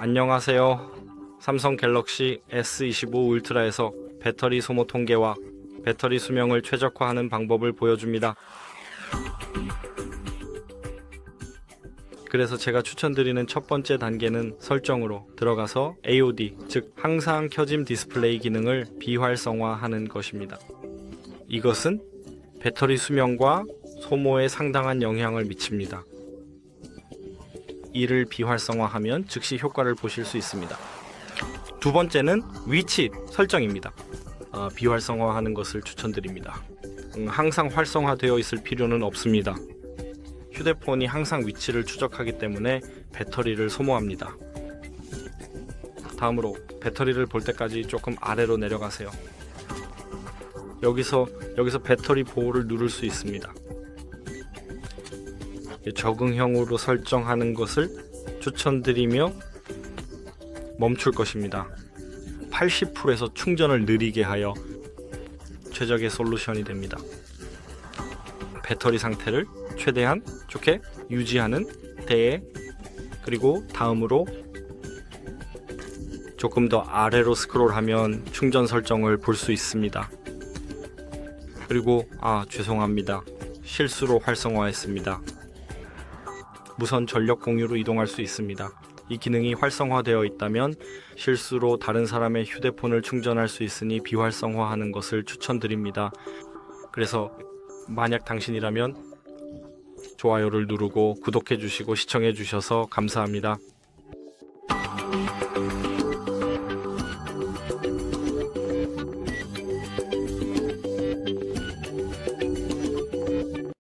안녕하세요. 삼성 갤럭시 S25 울트라에서 배터리 소모 통계와 배터리 수명을 최적화하는 방법을 보여줍니다. 그래서 제가 추천드리는 첫 번째 단계는 설정으로 들어가서 AOD, 즉 항상 켜짐 디스플레이 기능을 비활성화하는 것입니다. 이것은 배터리 수명과 소모에 상당한 영향을 미칩니다. 이를 비활성화하면 즉시 효과를 보실 수 있습니다. 두 번째는 위치 설정입니다. 아, 비활성화하는 것을 추천드립니다. 음, 항상 활성화되어 있을 필요는 없습니다. 휴대폰이 항상 위치를 추적하기 때문에 배터리를 소모합니다. 다음으로 배터리를 볼 때까지 조금 아래로 내려가세요. 여기서 여기서 배터리 보호를 누를 수 있습니다. 적응형으로 설정하는 것을 추천드리며 멈출 것입니다. 80%에서 충전을 느리게 하여 최적의 솔루션이 됩니다. 배터리 상태를 최대한 좋게 유지하는 대에 그리고 다음으로 조금 더 아래로 스크롤하면 충전 설정을 볼 수 있습니다. 그리고 아 죄송합니다. 실수로 활성화했습니다. 무선 전력 공유로 이동할 수 있습니다. 이 기능이 활성화되어 있다면 실수로 다른 사람의 휴대폰을 충전할 수 있으니 비활성화하는 것을 추천드립니다. 그래서 만약 당신이라면 좋아요를 누르고 구독해 주시고 시청해 주셔서 감사합니다.